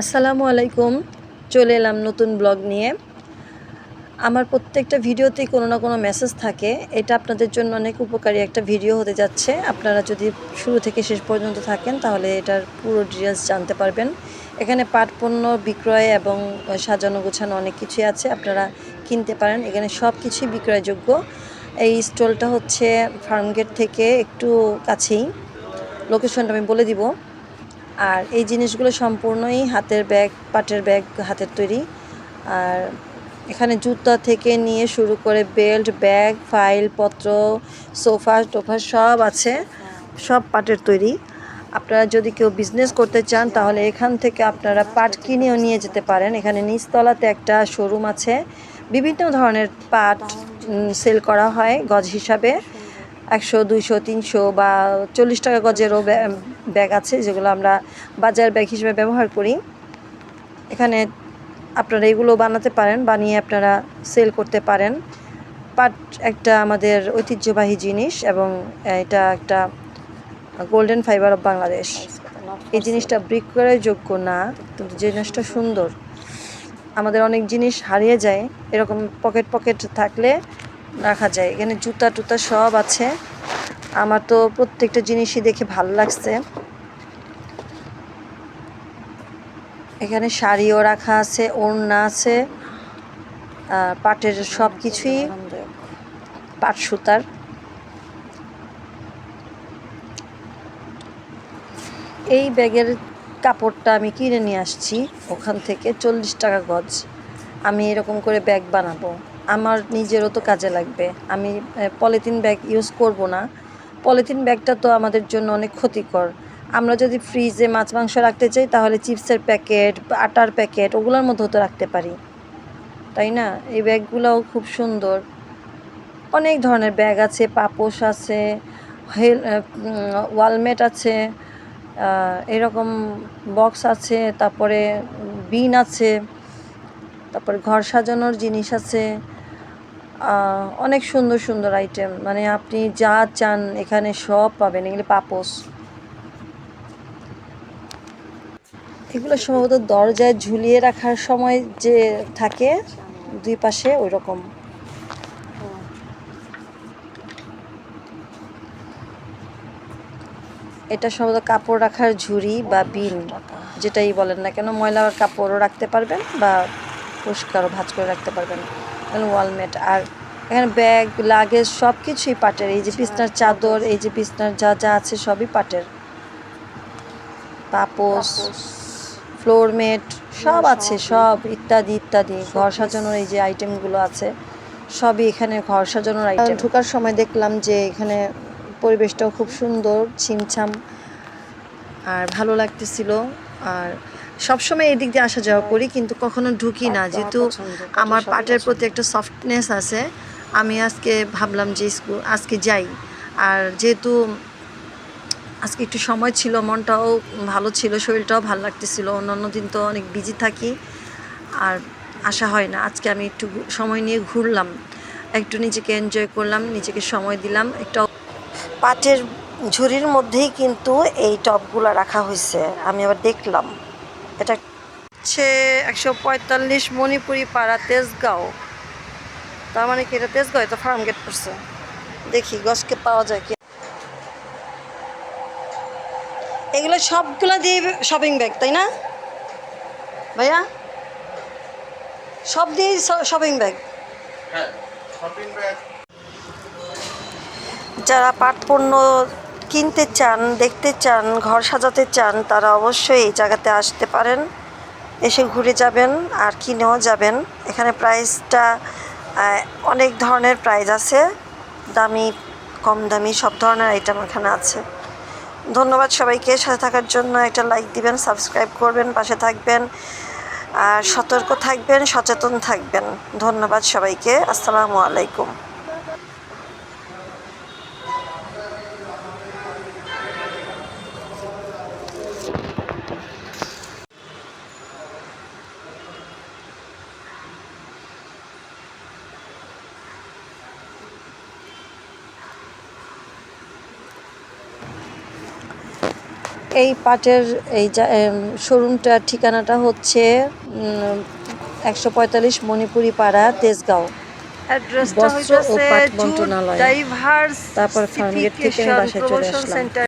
আসসালামু আলাইকুম। চলে এলাম নতুন ব্লগ নিয়ে। আমার প্রত্যেকটা ভিডিওতেই কোনো না কোনো মেসেজ থাকে। এটা আপনাদের জন্য অনেক উপকারী একটা ভিডিও হতে যাচ্ছে। আপনারা যদি শুরু থেকে শেষ পর্যন্ত থাকেন, তাহলে এটার পুরো ডিটেলস জানতে পারবেন। এখানে পাট পণ্য, বিক্রয় এবং সাজানো গোছানো অনেক কিছুই আছে। আপনারা কিনতে পারেন। এখানে সব কিছুই বিক্রয়যোগ্য। এই স্টলটা হচ্ছে ফার্মগেট থেকে একটু কাছেই। লোকেশনটা আমি বলে দিব। আর এই জিনিসগুলো সম্পূর্ণই হাতের ব্যাগ, পাটের ব্যাগ হাতের তৈরি। আর এখানে জুতা থেকে নিয়ে শুরু করে বেল্ট, ব্যাগ, ফাইল, পত্র, সোফা, টোফা সব আছে। সব পাটের তৈরি। আপনারা যদি কেউ বিজনেস করতে চান, তাহলে এখান থেকে আপনারা পাট কিনেও নিয়ে যেতে পারেন। এখানে নিচতলাতে একটা শোরুম আছে। বিভিন্ন ধরনের পাট সেল করা হয় গজ হিসাবে। একশো, দুইশো, তিনশো বা চল্লিশ টাকা গজেরও ব্যা- ব্যাগ আছে যেগুলো আমরা বাজার ব্যাগ হিসেবে ব্যবহার করি। এখানে আপনারা এগুলো বানাতে পারেন, বানিয়ে আপনারা সেল করতে পারেন। পাট একটা আমাদের ঐতিহ্যবাহী জিনিস এবং এটা একটা গোল্ডেন ফাইবার অফ বাংলাদেশ। এই জিনিসটা বিক্রয়ের যোগ্য না, কিন্তু জিনিসটা সুন্দর। আমাদের অনেক জিনিস হারিয়ে যায়, এরকম পকেট পকেট থাকলে রাখা যায়। এখানে জুতা টুতা সব আছে। আমার তো প্রত্যেকটা জিনিসই দেখে ভালো লাগছে। এখানে শাড়িও রাখা আছে, ওড়না আছে, আর পাটের সব কিছুই পাট সুতার। এই ব্যাগের কাপড়টা আমি কিনে নিয়ে আসছি। ওখান থেকে চল্লিশ টাকা গজ। আমি এরকম করে ব্যাগ বানাবো। আমার নিজেরও তো কাজে লাগবে। আমি পলিথিন ব্যাগ ইউজ করব না। পলিথিন ব্যাগটা তো আমাদের জন্য অনেক ক্ষতিকর। আমরা যদি ফ্রিজে মাছ, মাংস রাখতে চাই, তাহলে চিপসের প্যাকেট, আটার প্যাকেট, ওগুলোর মধ্যেও তো রাখতে পারি। তাই না? এই ব্যাগগুলোও খুব সুন্দর। অনেক ধরনের ব্যাগ আছে, পাপোশ আছে, হেল ওয়ালমেট আছে এরকম বক্স আছে, তারপরে বিন আছে, তারপরে ঘর সাজানোর জিনিস আছে। অনেক সুন্দর সুন্দর আইটেম মানে আপনি যা চান এখানে সব পাবেন। এগুলি পাপোস এগুলো সম্ভবত দরজায় ঝুলিয়ে রাখার সময় যে থাকে, দুই পাশে ওই রকম এটা সম্ভবত কাপড় রাখার ঝুড়ি বা বিন, যেটাই বলেন না কেন ময়লা কাপড়ও রাখতে পারবেন বা পরিষ্কারও ভাঁজ করে রাখতে পারবেন। ওয়ালমেট আর এখানে ব্যাগ লাগেজ সব কিছুই পাটের। এই যে বিছনার চাদর এই যে বিছনার যা যা আছে সবই পাটের। পাপোস ফ্লোরমেট সব আছে সব। ইত্যাদি ইত্যাদি। ঘর সাজানোর এই যে আইটেমগুলো আছে সবই এখানে ঘর সাজানোর আইটেম ঢোকার সময় দেখলাম যে এখানে পরিবেশটাও খুব সুন্দর ছিমছাম। আর ভালো লাগতেছিল। আর সবসময় এদিক দিয়ে আসা যাওয়া করি কিন্তু কখনো ঢুকি না। যেহেতু আমার পাটের প্রতি একটা সফটনেস আছে আমি আজকে ভাবলাম যে স্কুল আজকে যাই। আর যেহেতু আজকে একটু সময় ছিল মনটাও ভালো ছিল শরীরটাও ভালো লাগতেছিল অন্যান্য দিন তো অনেক বিজি থাকি আর আসা হয় না আজকে আমি একটু সময় নিয়ে ঘুরলাম। একটু নিজেকে এনজয় করলাম নিজেকে সময় দিলাম একটা পাটের ঝুড়ির মধ্যেই কিন্তু এই টপগুলো রাখা হয়েছে আমি আবার দেখলাম। এটা হচ্ছে একশো পঁয়তাল্লিশ মণিপুরি পাড়া তেজগাঁও। তার মানে কি এটা তেজগাঁও এটা ফার্ম গেট করছে দেখি গছকে পাওয়া যায় কি এগুলো সবগুলো দিয়ে শপিং ব্যাগ তাই না? ভাইয়া? সব দিয়ে শপিং ব্যাগ হ্যাঁ শপিং ব্যাগ যারা পাট পণ্য কিনতে চান, দেখতে চান, ঘর সাজাতে চান, তারা অবশ্যই এই জায়গাতে আসতে পারেন। এসে ঘুরে যাবেন আর কিনেও যাবেন। এখানে প্রাইসটা অনেক ধরনের প্রাইস আছে। দামি, কম দামি, সব ধরনের আইটেম এখানে আছে। ধন্যবাদ সবাইকে। সাথে থাকার জন্য একটা লাইক দিবেন সাবস্ক্রাইব করবেন, পাশে থাকবেন। আর সতর্ক থাকবেন, সচেতন থাকবেন। ধন্যবাদ সবাইকে। আসসালামু আলাইকুম। এই পাটের এই শোরুমটার ঠিকানাটা হচ্ছে একশো পঁয়তাল্লিশ মণিপুরি পাড়া তেজগাঁও। বস্ত্র ও পাট মন্ত্রণালয়। তারপর ফার্মগেট থেকে বাসায় চলে আসলাম।